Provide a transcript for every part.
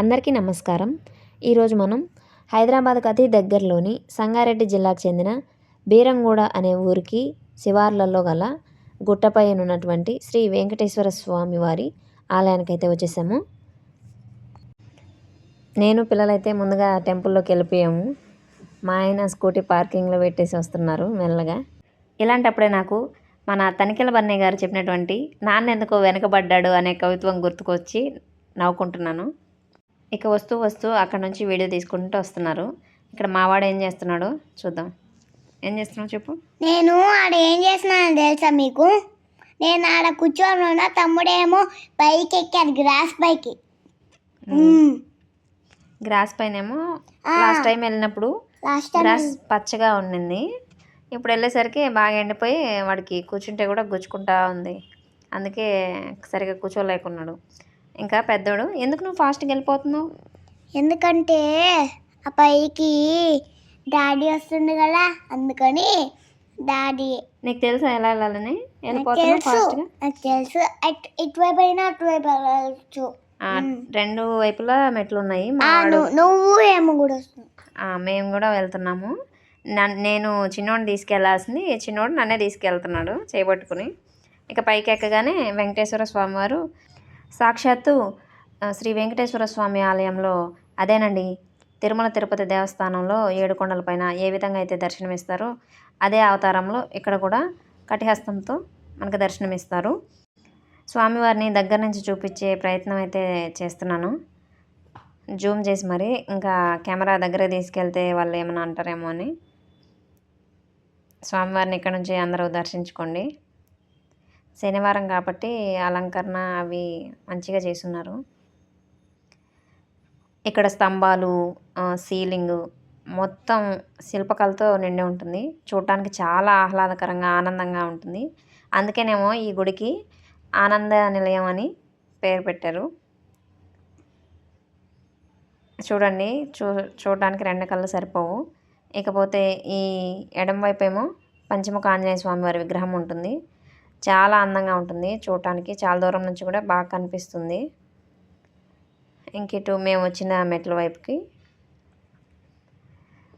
అందరికీ నమస్కారం. ఈరోజు మనం హైదరాబాద్కి అతి దగ్గరలోని సంగారెడ్డి జిల్లాకు చెందిన బీరంగూడ అనే ఊరికి శివార్లలో గల గుట్టపై ఉన్నటువంటి శ్రీ వెంకటేశ్వర స్వామి వారి ఆలయానికి అయితే వచ్చేసాము. నేను పిల్లలైతే ముందుగా టెంపుల్లోకి వెళ్ళిపోయాము. మా ఆయన స్కూటీ పార్కింగ్లో పెట్టేసి వస్తున్నారు మెల్లగా. ఇలాంటప్పుడే నాకు మన తనిఖీల బన్నయ్య గారు చెప్పినటువంటి నాన్న ఎందుకో వెనకబడ్డాడు అనే కవిత్వం గుర్తుకొచ్చి నవ్వుకుంటున్నాను. ఇక వస్తూ వస్తూ అక్కడ నుంచి వీడియో తీసుకుంటూ వస్తున్నారు. ఇక్కడ మావాడు ఏం చేస్తున్నాడో చూద్దాం. ఏం చేస్తున్నావు చెప్పు. నేను ఆడ ఏం చేస్తున్నాను తెలుసా మీకు? నేను ఆడ కూర్చొని ఉన్నా తమ్ముడేమో బైక్ ఎక్కాడు గ్రాస్ బైక్ గ్రాస్ పైన ఏమో. లాస్ట్ టైం వెళ్ళినప్పుడు గ్రాస్ పచ్చగా ఉండింది. ఇప్పుడు వెళ్ళేసరికి బాగా ఎండిపోయి వాడికి కూర్చుంటే కూడా గుచ్చుకుంటా ఉంది. అందుకే సరిగా కూర్చోలేకున్నాడు. ఇంకా పెద్దోడు ఎందుకు నువ్వు ఫాస్ట్గా వెళ్ళిపోతున్నావు? ఎందుకంటే ఆ పైకి డాడీ వస్తుంది కదా అందుకని డాడీ. నీకు తెలుసా ఎలా వెళ్ళాలని? వెళ్ళిపోతున్నావు తెలుసు ఫాస్ట్గా? నాకు తెలుసు. అట్ ఇటువైపు అయినా అటువైపు వెళ్ళచ్చు. రెండు వైపులా మెట్లు ఉన్నాయి నువ్వు ఏమో కూడా వస్తుంది. మేము కూడా వెళ్తున్నాము. నన్- నేను చిన్నోడిని తీసుకెళ్ళాల్సింది చిన్నోడు నన్నే తీసుకెళ్తున్నాడు చేయబట్టుకుని ఇక పైకి ఎక్కగానే వెంకటేశ్వర స్వామి వారు సాక్షాత్తు శ్రీ వెంకటేశ్వర స్వామి ఆలయంలో అదేనండి తిరుమల తిరుపతి దేవస్థానంలో ఏడు కొండలపైన ఏ విధంగా అయితే దర్శనమిస్తారో అదే అవతారంలో ఇక్కడ కూడా కటిహస్తంతో మనకు దర్శనమిస్తారు. స్వామివారిని దగ్గర నుంచి చూపించే ప్రయత్నం అయితే చేస్తున్నాను. జూమ్ చేసి మరి ఇంకా కెమెరా దగ్గర తీసుకెళ్తే వాళ్ళు ఏమైనా అంటారేమో అని. స్వామివారిని ఇక్కడ నుంచి అందరూ దర్శించుకోండి. శనివారం కాబట్టి అలంకరణ అవి మంచిగా చేసున్నారు ఇక్కడ స్తంభాలు సీలింగ్ మొత్తం శిల్పకళతో నిండి ఉంటుంది. చూడటానికి చాలా ఆహ్లాదకరంగా ఆనందంగా ఉంటుంది. అందుకేనేమో ఈ గుడికి ఆనంద నిలయం అని పేరు పెట్టారు. చూడండి చూ చూడడానికి రెండు కళ్ళు సరిపోవు. ఇకపోతే ఈ ఎడం వైపు ఏమో పంచముఖ ఆంజనేయ స్వామి వారి విగ్రహం ఉంటుంది. చాలా అందంగా ఉంటుంది. చూడటానికి చాలా దూరం నుంచి కూడా బాగా కనిపిస్తుంది. ఇంక ఇటు మేము వచ్చిన మెట్ల వైపుకి.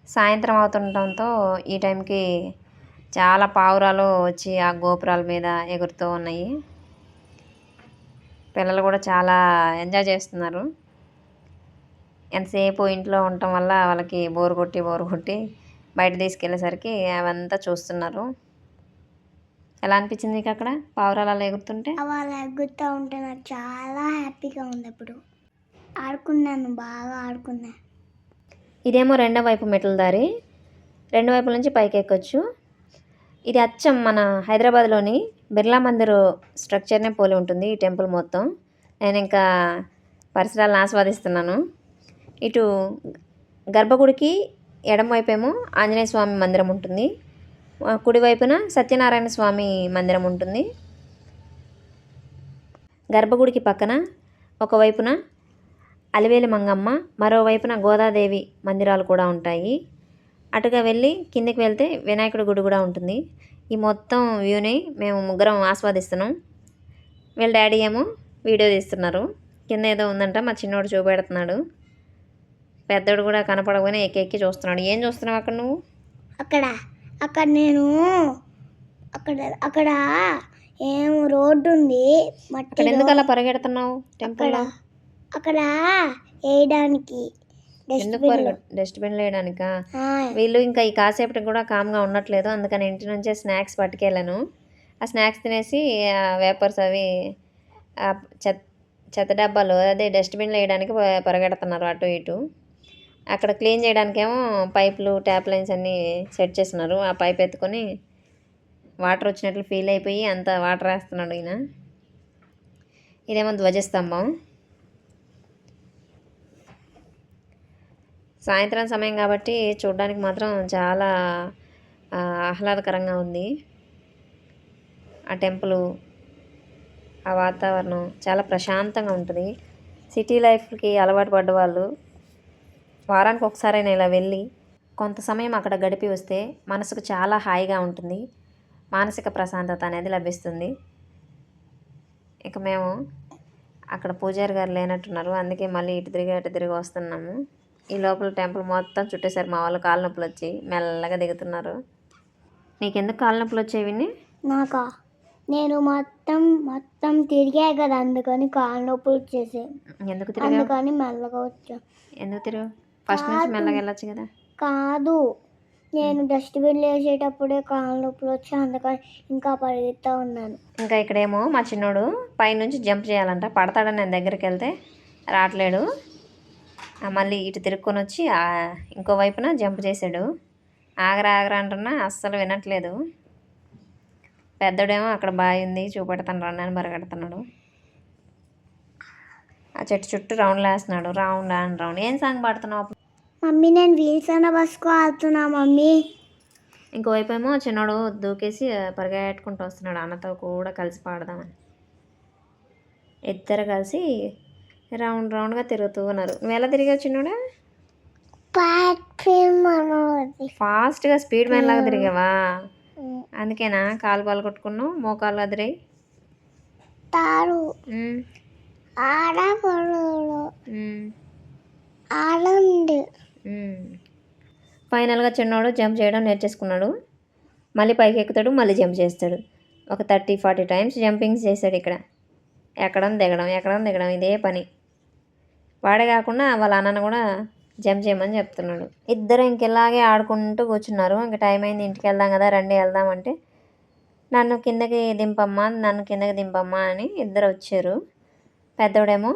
సాయంత్రం అవుతుండటంతో ఈ టైంకి చాలా పావురాలు వచ్చి ఆ గోపురాల మీద ఎగురుతూ ఉన్నాయి. పిల్లలు కూడా చాలా ఎంజాయ్ చేస్తున్నారు. ఎంతసేపు ఇంట్లో ఉండటం వల్ల వాళ్ళకి బోరు కొట్టి బోరు కొట్టి బయట తీసుకెళ్ళేసరికి అవంతా చూస్తున్నారు. ఎలా అనిపించింది నీకు అక్కడ పావురాలు అలా ఎగురుతుంటే? వాళ్ళు ఎగ్గుతూ ఉంటే నాకు చాలా హ్యాపీగా ఉంది అప్పుడు ఆడుకున్నాను బాగా ఆడుకున్నా. ఇదేమో రెండో వైపు మెట్ల దారి. రెండు వైపుల నుంచి పైకి ఎక్కొచ్చు. ఇది అచ్చం మన హైదరాబాద్లోని బిర్లా మందిర్ స్ట్రక్చర్నే పోలి ఉంటుంది ఈ టెంపుల్ మొత్తం. నేను ఇంకా పరిసరాలను ఆస్వాదిస్తున్నాను. ఇటు గర్భగుడికి ఎడమ వైపేమో ఆంజనేయ స్వామి మందిరం ఉంటుంది. కుడివైపున సత్యనారాయణ స్వామి మందిరం ఉంటుంది. గర్భగుడికి పక్కన ఒకవైపున అలివేలి మంగమ్మ మరోవైపున గోదాదేవి మందిరాలు కూడా ఉంటాయి. అటుగా వెళ్ళి కిందికి వెళ్తే వినాయకుడి గుడి కూడా ఉంటుంది. ఈ మొత్తం వ్యూని మేము ముగ్గురం ఆస్వాదిస్తున్నాం. వీళ్ళ డాడీ ఏమో వీడియో తీస్తున్నారు. కింద ఏదో ఉందంట మా చిన్నోడు చూపెడుతున్నాడు. పెద్దోడు కూడా కనపడగానే ఎక్కి ఎక్కి చూస్తున్నాడు. ఏం చూస్తున్నావు అక్కడ నువ్వు? అక్కడ. అక్కడ నేను అక్కడ అక్కడ ఏం రోడ్డు ఉంది మట్టి ఎందుకు అలా పరిగెడుతున్నావు టెంపుల్లో? అక్కడ వేయడానికి ఎందుకు డస్ట్బిన్ వేయడానికా? వీళ్ళు ఇంకా ఈ కాసేపటికి కూడా కామ్గా ఉండట్లేదు అందుకని ఇంటి నుంచే స్నాక్స్ పట్టుకెళ్ళాను. ఆ స్నాక్స్ తినేసి వేపర్స్ అవి చెత్త చెత్త డబ్బాలు అదే డస్ట్బిన్లో వేయడానికి పరిగెడుతున్నారు అటు ఇటు. అక్కడ క్లీన్ చేయడానికేమో పైపులు ట్యాప్ లైన్స్ అన్నీ సెట్ చేస్తున్నారు. ఆ పైప్ ఎత్తుకొని వాటర్ వచ్చినట్లు ఫీల్ అయిపోయి అంత వాటర్ వేస్తున్నాడు ఈయన. ఇదేమో ధ్వజస్తంభం. సాయంత్రం సమయం కాబట్టి చూడడానికి మాత్రం చాలా ఆహ్లాదకరంగా ఉంది. ఆ టెంపుల్ ఆ వాతావరణం చాలా ప్రశాంతంగా ఉంటుంది. సిటీ లైఫ్కి అలవాటు పడ్డ వాళ్ళు వారానికి ఒకసారైనా ఇలా వెళ్ళి కొంత సమయం అక్కడ గడిపి వస్తే మనసుకు చాలా హాయిగా ఉంటుంది. మానసిక ప్రశాంతత అనేది లభిస్తుంది. ఇక మేము అక్కడ పూజారి గారు లేనట్టున్నారు. అందుకే మళ్ళీ ఇటు తిరిగి అటు తిరిగి వస్తున్నాము. ఈ లోపల టెంపుల్ మొత్తం చుట్టేసారు మా వాళ్ళు కాళ్ళ నొప్పులు వచ్చి మెల్లగా దిగుతున్నారు. నీకెందుకు కాళ్ళ నొప్పులు వచ్చేవి? నాకా? నేను మొత్తం మొత్తం తిరిగా కదా అందుకని కాళ్ళ నొప్పులు వచ్చేసాయి. ఎందుకు తిరిగా అందుకని మెల్లగా వచ్చా. ఎందుకు తిరుగు ఫస్ట్ నుంచి మెల్లగా వెళ్ళొచ్చు కదా. కాదు. నేను డస్ట్బిన్ వేసేటప్పుడే కాళ్ళ నొప్పులు వచ్చి అందుకని ఇంకా పరిగెత్తా ఉన్నాను. ఇంకా ఇక్కడేమో మా చిన్నోడు పైనుంచి జంప్ చేయాలంట. పడతాడని నేను దగ్గరికి వెళ్తే? రావట్లేడు. మళ్ళీ ఇటు తిరుక్కొని వచ్చి ఇంకో వైపున జంప్ చేశాడు ఆగరా ఆగరా అంటున్నా అస్సలు వినట్లేదు. పెద్దోడేమో అక్కడ బావి ఉంది చూపెడతాను రండి అని పరిగెడుతున్నాడు ఆ చెట్టు చుట్టూ రౌండ్లు వేస్తున్నాడు. Round and round. ఏం సాంగ్ పాడుతున్నావు మమ్మీ నేను వీల్స్ అన్న బస్కు వెళ్తున్నా మమ్మీ. ఇంకోవైపు ఏమో చిన్నోడు దూకేసి పరిగెట్టుకుంటూ వస్తున్నాడు. అన్నతో కూడా కలిసి పాడదామని. ఇద్దరు కలిసి రౌండ్ రౌండ్గా తిరుగుతూ ఉన్నారు. నువ్వు ఎలా తిరిగావు చిన్నోడా? ఫాస్ట్గా స్పీడ్ మ్యాన్ లాగా తిరిగావా? అందుకేనా? కాలు పాలు కొట్టుకున్నావు? మోకాలు అదిరాయి? తారు ఆడండి ఉమ్. ఫైనల్గా చిన్నోడు జంప్ చేయడం నేర్చేసుకున్నాడు. మళ్ళీ పైకి ఎక్కుతాడు మళ్ళీ జంప్ చేస్తాడు. ఒక థర్టీ ఫార్టీ టైమ్స్ జంపింగ్స్ చేశాడు ఇక్కడ. ఎక్కడం దిగడం ఎక్కడం దిగడం ఇదే పని. వాడే కాకుండా వాళ్ళ అన్నను కూడా జంప్ చేయమని చెప్తున్నాడు. ఇద్దరు ఇంకెలాగే ఆడుకుంటూ కూర్చున్నారు. ఇంక టైం అయింది ఇంటికి వెళ్దాం కదా రండి వెళ్దాం అంటే. నన్ను కిందకి దింపమ్మా నన్ను కిందకి దింపమ్మా అని ఇద్దరు వచ్చారు. పెద్దోడేమో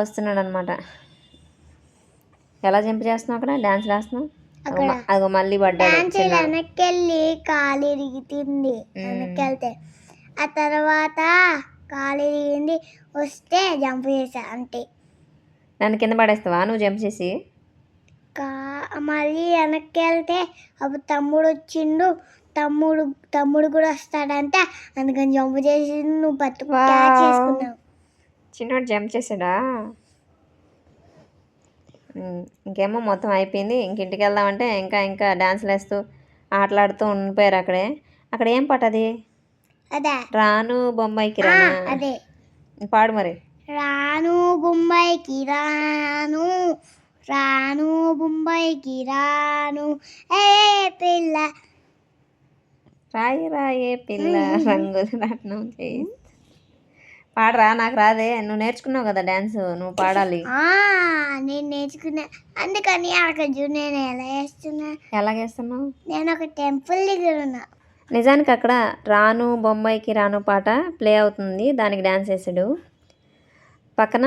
వస్తున్నాడు అనమాట ఎలా జంప్ చేస్తున్నావు అక్కడ? డ్యాన్స్ వేస్తున్నావు అగో మళ్ళీ పడ్డాడు డాన్స్. వెనక్కెళ్ళి కాలు ఇరిగితుంది. వెనక్కెళ్తే ఆ తర్వాత కాలు ఇరిగింది. వస్తే జంప్ చేసా అంతే. నన్ను కింద పడేస్తావా? నువ్వు జంప్ చేసి. కా మళ్ళీ వెనక్కి వెళ్తే అప్పుడు తమ్ముడు వచ్చిండు. తమ్ముడు తమ్ముడు కూడా వస్తాడంటే. అందుకని జంప్ చేసి నువ్వు పట్టు వావ్. క్యాచ్ చేసుకున్నావు. చిన్నోడు జంప్ చేసాడా? ఇంకేమో మొత్తం అయిపోయింది. ఇంక ఇంటికి వెళ్దామంటే ఇంకా ఇంకా డాన్స్లు వేస్తూ ఆటలాడుతూ ఉండిపోయారు అక్కడే. అక్కడ ఏం పాట అది? రాను బొమ్మాయికి రానా అదే. పాడు మరి. రాను బొంబాయికి రాను రాను బొంబాయికి రాను ఏ పిల్ల. రాయి రాయే పిల్ల. రంగులు రత్నం చేయి. పాడరా? నాకు రాదే. నువ్వు నేర్చుకున్నావు కదా డ్యాన్స్ నువ్వు పాడాలి. నేను నేర్చుకున్నా. అందుకని అక్కడ నేను ఎలా వేస్తున్నా ఎలాగేస్తున్నావు నేను ఒక టెంపుల్ దగ్గర ఉన్నా. నిజానికి అక్కడ రాను బొంబాయికి రాను పాట ప్లే అవుతుంది. దానికి డ్యాన్స్ వేసాడు. పక్కన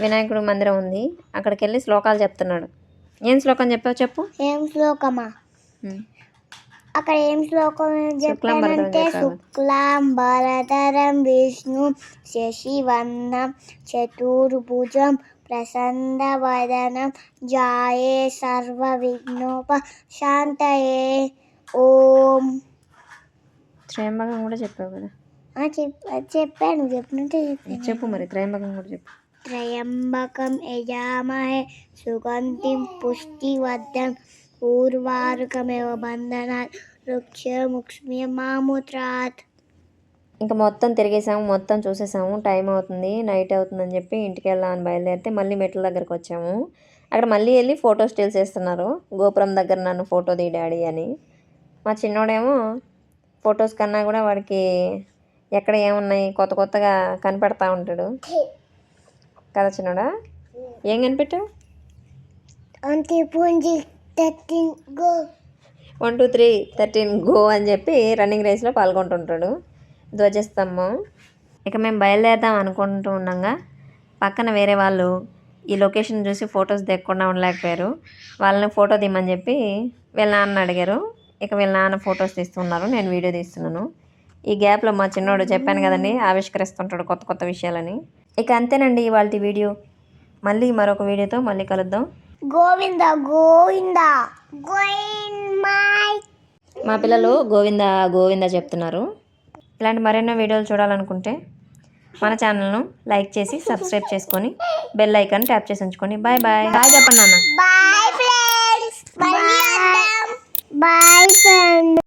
వినాయకుడు మందిరం ఉంది. అక్కడికి వెళ్ళి శ్లోకాలు చెప్తున్నాడు. ఏం శ్లోకం చెప్పావు చెప్పు? ఏం శ్లోకమా. అక్కడ ఏం శ్లోకం చెప్పానంటే. శుక్లాం భరతరం విష్ణు శశివర్ణం చతుర్భుజం ప్రసన్న వదనం జాయే సర్వ విఘ్నోప శాంతయే. ఓం. త్రయంబకం కూడా చెప్పావు కదా? చెప్పాను. చెప్పినట్టే చెప్పాను. చెప్పు మరి త్రయంబకం కూడా చెప్పు. త్రయంబకం యజామహే సుగంధిం పుష్టివర్ధం ఊర్వారుకమేవ బంధనాత్ వృక్షముక్ష్మ్యమాముత్రాత్ ఇంకా మొత్తం తిరిగేసాము మొత్తం చూసేసాము టైం అవుతుంది నైట్ అవుతుందని చెప్పి ఇంటికి వెళ్దామని బయలుదేరితే మళ్ళీ మెట్ల దగ్గరకు వచ్చాము. అక్కడ మళ్ళీ వెళ్ళి ఫోటో స్టిల్స్ వేస్తున్నారు గోపురం దగ్గర నన్ను ఫోటో తీ డాడీ అని. మా చిన్నోడేమో ఫొటోస్ కన్నా కూడా వాడికి ఎక్కడ ఏమున్నాయి కొత్త కొత్తగా కనిపెడతా ఉంటాడు. కదా చిన్నోడా? ఏం కనిపెట్టావు? అంతే పుంజి. Thirteen go. One two three thirteen go అని చెప్పి రన్నింగ్ రేస్లో పాల్గొంటుంటాడు. ధ్వజస్తంభం. ఇక మేము బయలుదేరుదాం అనుకుంటూ ఉండగా పక్కన వేరే వాళ్ళు ఈ లొకేషన్ చూసి ఫొటోస్ దిగకుండా ఉండలేకపోయారు. వాళ్ళని ఫోటో తీయమని చెప్పి వీళ్ళ నాన్న అడిగారు. ఇక వీళ్ళ నాన్న ఫొటోస్ తీస్తున్నారు. నేను వీడియో తీస్తున్నాను. ఈ గ్యాప్లో మా చిన్నోడు చెప్పాను కదండి ఆవిష్కరిస్తుంటాడు కొత్త కొత్త విషయాలని. ఇక అంతేనండి ఇవాళ వీడియో మళ్ళీ మరొక వీడియోతో మళ్ళీ కలుద్దాం. గోవింద గోవింద మై మా పిల్లలు గోవింద గోవింద చెప్తున్నారు. ఇలాంటి మరెన్నో వీడియోలు చూడాలనుకుంటే మన ఛానల్ను లైక్ చేసి సబ్స్క్రైబ్ చేసుకొని బెల్ ఐకాన్ ట్యాప్ చేసి ఉంచుకోండి. Bye bye. బాయ్ చెప్పండి నాన్న. Bye friends. Bye. Bye friends